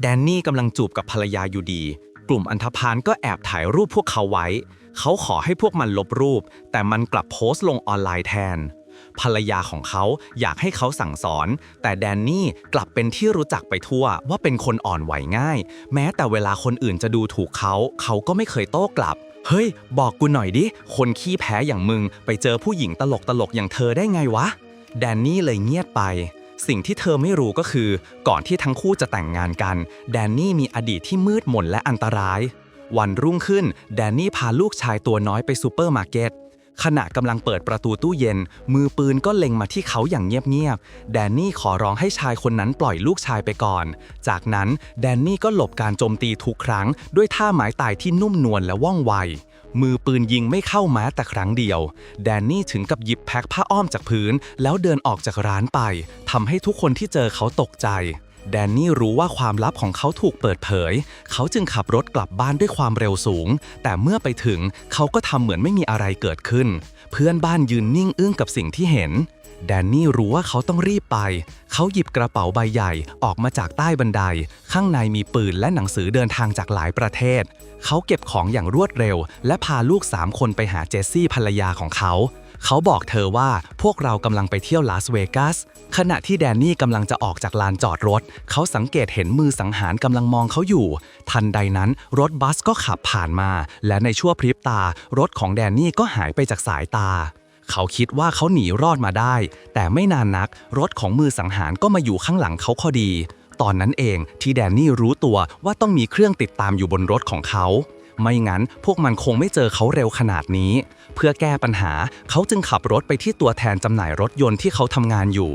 แดนนี่กำลังจูบกับภรรยาอยู่ดี กลุ่มอันธพาลก็แอบถ่ายรูปพวกเขาไว้ เขาขอให้พวกมันลบรูป แต่มันกลับโพสต์ลงออนไลน์แทน ภรรยาของเขาอยากให้เขาสั่งสอน แต่แดนนี่กลับเป็นที่รู้จักไปทั่วว่าเป็นคนอ่อนไหวง่าย แม้แต่เวลาคนอื่นจะดูถูกเขา เขาก็ไม่เคยโต้กลับ เฮ้ย บอกกูหน่อยดิ คนขี้แพ้อย่างมึง ไปเจอผู้หญิงตลกตลกๆอย่างเธอได้ไงวะ แดนนี่เลยเงียบไป สิ่งที่เธอไม่รู้ก็คือ ก่อนที่ทั้งคู่จะแต่งงานกัน แดนนี่มีอดีตที่มืดมนและอันตราย วันรุ่งขึ้น แดนนี่พาลูกชายตัวน้อยไปซูเปอร์มาร์เก็ตขณะกำลังเปิดประตูตู้เย็น มือปืนก็เล็งมาที่เขาอย่างเงียบๆ แดนนี่ขอร้องให้ชายคนนั้นปล่อยลูกชายไปก่อน จากนั้นแดนนี่ก็หลบการโจมตีทุกครั้ง ด้วยท่าไม้ตายที่นุ่มนวลและว่องไว มือปืนยิงไม่เข้าแม้แต่ครั้งเดียว แดนนี่ถึงกับหยิบแพ็คผ้าอ้อมจากพื้น แล้วเดินออกจากร้านไปทำให้ทุกคนที่เจอเขาตกใจ แดนนี่รู้ว่าความลับของเขาถูกเปิดเผย เขาจึงขับรถกลับบ้านด้วยความเร็วสูง แต่เมื่อไปถึงเขาก็ทำเหมือนไม่มีอะไรเกิดขึ้น เพื่อนบ้านยืนนิ่งอึ้งกับสิ่งที่เห็น แดนนี่รู้ว่าเขาต้องรีบไป เขาหยิบกระเป๋าใบใหญ่ออกมาจากใต้บันได ข้างในมีปืนและหนังสือเดินทางจากหลายประเทศ เขาเก็บของอย่างรวดเร็ว และพาลูกสามคนไปหาเจสซี่ภรรยาของเขา เขาบอกเธอว่าพวกเรากำลังไปเที่ยวลาสเวกัสขณะที่แดนนี่กำลังจะออกจากลานจอดรถ เขาสังเกตเห็นมือสังหารกำลังมองเขาอยู่ ทันใดนั้นรถบัสก็ขับผ่านมา และในชั่วพริบตา รถของแดนนี่ก็หายไปจากสายตา เขาคิดว่าเขาหนีรอดมาได้ แต่ไม่นานนัก รถของมือสังหารก็มาอยู่ข้างหลังเขาพอดี ตอนนั้นเองที่แดนนี่รู้ตัวว่าต้องมีเครื่องติดตามอยู่บนรถของเขา ไม่งั้นพวกมันคงไม่เจอเขาเร็วขนาดนี้ เพื่อแก้ปัญหาเขาจึงขับรถไปที่ตัวแทนจำหน่ายรถยนต์ที่เขาทำงานอยู่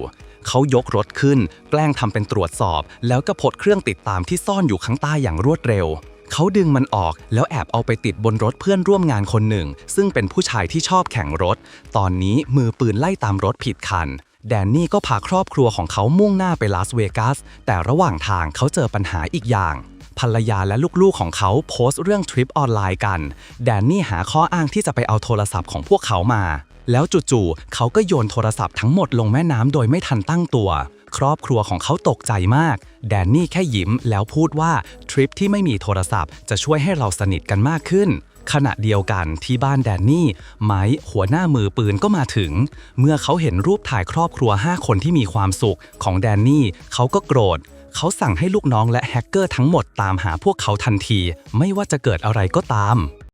เขายกรถขึ้น แกล้งทำเป็นตรวจสอบ แล้วก็พดเครื่องติดตามที่ซ่อนอยู่ข้างใต้อย่างรวดเร็ว เขาดึงมันออกแล้วแอบเอาไปติดบนรถเพื่อนร่วมงานคนหนึ่ง ซึ่งเป็นผู้ชายที่ชอบแข่งรถ ตอนนี้มือปืนไล่ตามรถผิดคันแดนนี่ก็พาครอบครัวของเขามุ่งหน้าไปลาสเวกัส แต่ระหว่างทางเขาเจอปัญหาอีกอย่าง ภรรยาและลูกๆของเขาโพสต์เรื่องทริปออนไลน์กัน แดนนี่หาข้ออ้างที่จะไปเอาโทรศัพท์ของพวกเขามา แล้วจู่ๆเขาก็โยนโทรศัพท์ทั้งหมดลงแม่น้ำโดยไม่ทันตั้งตัว ครอบครัวของเขาตกใจมาก แดนนี่แค่ยิ้มแล้วพูดว่าทริปที่ไม่มีโทรศัพท์จะช่วยให้เราสนิทกันมากขึ้นขณะเดียวกันที่บ้านแดนนี่ ไม้หัวหน้ามือปืนก็มาถึง เมื่อเขาเห็นรูปถ่ายครอบครัว 5 คนที่มีความสุขของแดนนี่ เขาก็โกรธ เขาสั่งให้ลูกน้องและแฮกเกอร์ทั้งหมดตามหาพวกเขาทันที ไม่ว่าจะเกิดอะไรก็ตาม